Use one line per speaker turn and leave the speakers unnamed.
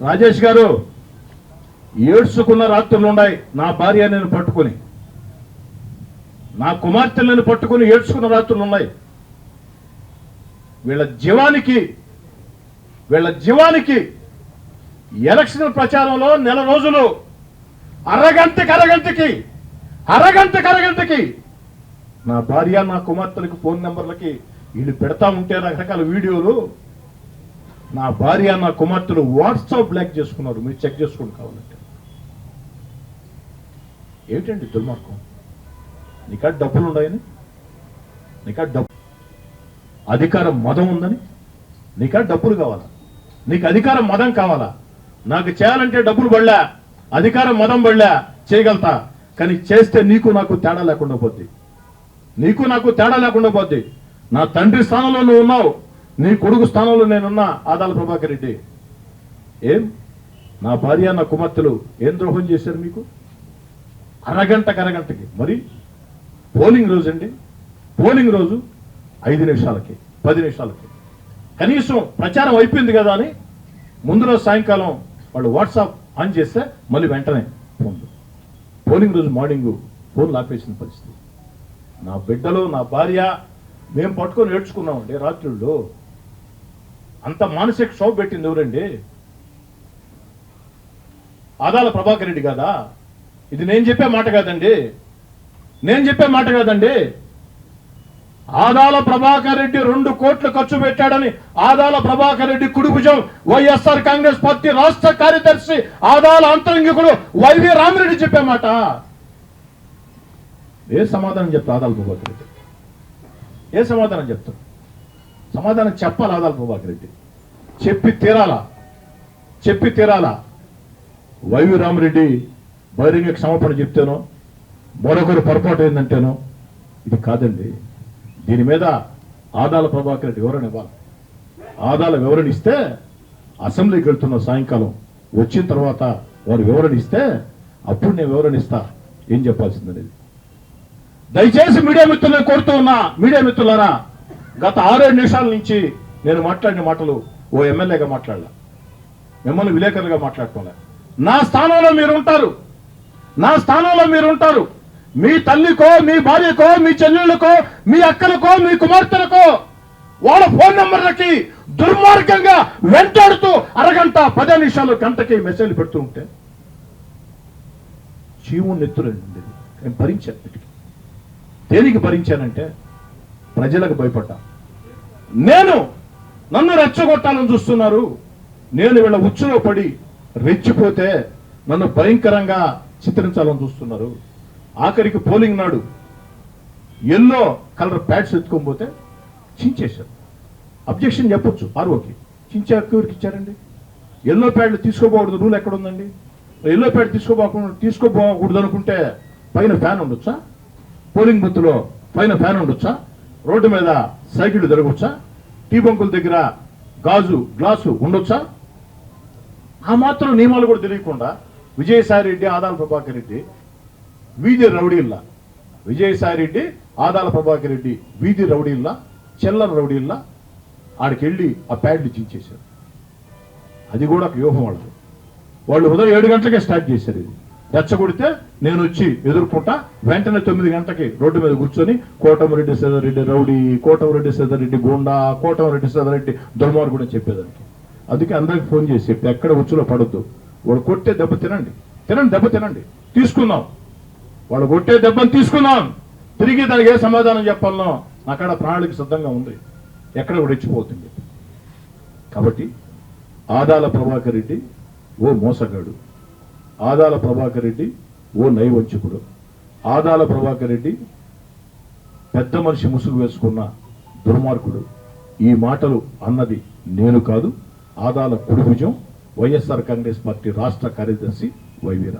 రాజేష్ గారు ఏడ్చుకున్న రాత్రులు ఉన్నాయి. నా భార్య నేను పట్టుకుని నా కుమార్తెలను పట్టుకుని ఏడ్చుకున్న రాత్రులు ఉన్నాయి. వీళ్ళ జీవానికి వీళ్ళ జీవానికి ఎలక్షన్ ప్రచారంలో నెల రోజులు అరగంటకి అరగంటకి అరగంటకి అరగంటకి నా భార్య నా కుమార్తెలకు ఫోన్ నెంబర్లకి వీళ్ళు పెడతా ఉంటే రకరకాల వీడియోలు నా భార్య నా కుమార్తెలు వాట్సాప్ బ్లాక్ చేసుకున్నారు. మీరు చెక్ చేసుకోండి కావాలంటే. ఏమిటండి దుర్మార్గం? నీకా డబ్బులు ఉన్నాయని? నీకా డబ్బు అధికారం మదం ఉందని? నీకా డబ్బులు కావాలా? నీకు అధికారం మదం కావాలా? నాకు చేయాలంటే డబ్బులు పడలే. అధికారం మదం పడలే. చేయగలుగుతా. కానీ చేస్తే నీకు నాకు తేడా లేకుండా పోద్ది. నీకు నాకు తేడా లేకుండా పోద్ది. నా తండ్రి స్థానంలో నువ్వు ఉన్నావు. నీ కొడుకు స్థానంలో నేనున్నా ఆదాల ప్రభాకర్ రెడ్డి. ఏం? నా భార్య నా కుమార్తెలు ఏం ద్రోహం చేశారు మీకు? అరగంటకు అరగంటకి మరి? పోలింగ్ రోజు అండి. పోలింగ్ రోజు ఐదు నిమిషాలకి పది నిమిషాలకి. కనీసం ప్రచారం అయిపోయింది కదా అని ముందు రోజు సాయంకాలం వాళ్ళు వాట్సాప్ ఆన్ చేస్తే మళ్ళీ వెంటనే ఫోన్లు పోలింగ్ రోజు మార్నింగ్ ఫోన్లు ఆపేసిన పరిస్థితి. నా బిడ్డలు నా భార్య మేము పట్టుకొని ఏడ్చుకున్నామండి రాత్రుల్లో. అంత మానసిక క్షోభ పెట్టింది ఎవరండి? ఆదాల ప్రభాకర్ రెడ్డి కాదా ఇది నేను చెప్పే మాట కాదండి. నేను చెప్పే మాట కాదండి. ఆదాల ప్రభాకర్ రెడ్డి రెండు కోట్లు ఖర్చు పెట్టాడని ఆదాల ప్రభాకర్ రెడ్డి కుడిభుజం వైఎస్ఆర్ కాంగ్రెస్ పార్టీ రాష్ట్ర కార్యదర్శి ఆదాల అంతరంగికుడు వైవి రామిరెడ్డి చెప్పే మాట. ఏ సమాధానం చెప్తా ఆదాల ప్రభాకర్ రెడ్డి? ఏ సమాధానం చెప్తారు? సమాధానం చెప్పాలి ఆదాల ప్రభాకర్ రెడ్డి? చెప్పి తీరాలా? చెప్పి తీరాలా? వైవి రామరెడ్డి బహిరంగ క్షమాపణ చెప్తేనో మరొకరు పొరపాటు ఏందంటేనో ఇది కాదండి. దీని మీద ఆదాల ప్రభాకర్ రెడ్డి వివరణ ఇవ్వాలి. ఆదాల వివరణ ఇస్తే అసెంబ్లీకి వెళ్తున్న సాయంకాలం వచ్చిన తర్వాత వారు వివరణ ఇస్తే అప్పుడు నేను వివరణ ఇస్తా. ఏం చెప్పాల్సిందనేది. దయచేసి మీడియా మిత్రులను కోరుతూ ఉన్నా మీడియా మిత్రులారా గత ఆరేడు నిమిషాల నుంచి నేను మాట్లాడిన మాటలు ఓ ఎమ్మెల్యేగా మాట్లాడలా. మిమ్మల్ని విలేకరులుగా మాట్లాడుకోలే. నా స్థానంలో మీరు ఉంటారు నా స్థానంలో మీరు ఉంటారు మీ తల్లికో మీ భార్యకో మీ చెల్లెళ్ళకో మీ అక్కలకో మీ కుమార్తెలకో వాళ్ళ ఫోన్ నెంబర్లకి దుర్మార్గంగా వెంటాడుతూ అరగంట పది నిమిషాలు గంటకి మెసేజ్ పెడుతూ ఉంటే చీము నెత్తురండి నేను భరించాను దేనికి భరించానంటే ప్రజలకు భయపడ్డా నేను నన్ను రెచ్చగొట్టాలని చూస్తున్నారు. నేను వీళ్ళ ఉచ్చులో పడి రెచ్చిపోతే నన్ను భయంకరంగా చిత్రించాలని చూస్తున్నారు. ఆఖరికి పోలింగ్ నాడు ఎల్లో కలర్ ప్యాడ్స్ ఎత్తుకొని పోతే చించేశారు. అబ్జెక్షన్ చెప్పొచ్చు ఆర్ఓకి చించే ఎవరికి ఇచ్చారండి. ఎల్లో ప్యాడ్లు తీసుకోబోకూడదు రూల్ ఎక్కడ ఉందండి ఎల్లో ప్యాడ్ తీసుకోబోకుండా తీసుకోబోకూడదు అనుకుంటే పైన ఫ్యాన్ ఉండొచ్చా? పోలింగ్ బూత్లో పైన ఫ్యాన్ ఉండొచ్చా? రోడ్డు మీద సైకిల్ తిరగొచ్చా? టీ బంకుల దగ్గర గాజు గ్లాసు ఉండొచ్చా? ఆ మాత్రం నియమాలు కూడా తెలియకుండా విజయసాయి రెడ్డి ఆదాల ప్రభాకర్ రెడ్డి వీధి రౌడీల్లా. విజయసాయి రెడ్డి ఆదాల ప్రభాకర్ రెడ్డి వీధి రౌడీల్లా చెల్లర రౌడీల్లా ఆడికెళ్ళి ఆ ప్యాడ్లు చించేశారు. అది కూడా ఒక వ్యూహం వాళ్ళది. వాళ్ళు ఉదయం ఏడు గంటలకే స్టార్ట్ చేశారు ఇది. రెచ్చగొడితే నేను వచ్చి ఎదుర్కొంటా వెంటనే తొమ్మిది గంటకి రోడ్డు మీద కూర్చొని కోటమరెడ్డి సీతారెడ్డి రౌడీ కోటమరెడ్డి సీతారెడ్డి గోండా కోటమరెడ్డి సీతారెడ్డి దుర్మార్గుడు అని చెప్పేదానికి. అందుకే అందరికి ఫోన్ చేసి చెప్పి ఎక్కడ ఉచ్చులో పడొద్దు. వాడు కొట్టే దెబ్బ తినండి. తినండి దెబ్బ తినండి. తీసుకుందాం. వాడు కొట్టే దెబ్బని తీసుకుందాం. తిరిగి దానికి ఏ సమాధానం చెప్పాలనో అక్కడ ప్రాణాళిక సిద్ధంగా ఉంది. ఎక్కడ కూడా ఇచ్చిపోతుంది కాబట్టి ఆదాల ప్రభాకర్ రెడ్డి ఓ మోసగాడు. ఆదాల ప్రభాకర్ రెడ్డి ఓ నైవంచకుడు. ఆదాల ప్రభాకర్ రెడ్డి పెద్ద మనిషి ముసుగు వేసుకున్న దుర్మార్గుడు. ఈ మాటలు అన్నది నేను కాదు ఆదాల కుడిభుజం వైఎస్ఆర్ కాంగ్రెస్ పార్టీ రాష్ట్ర కార్యదర్శి వైవీ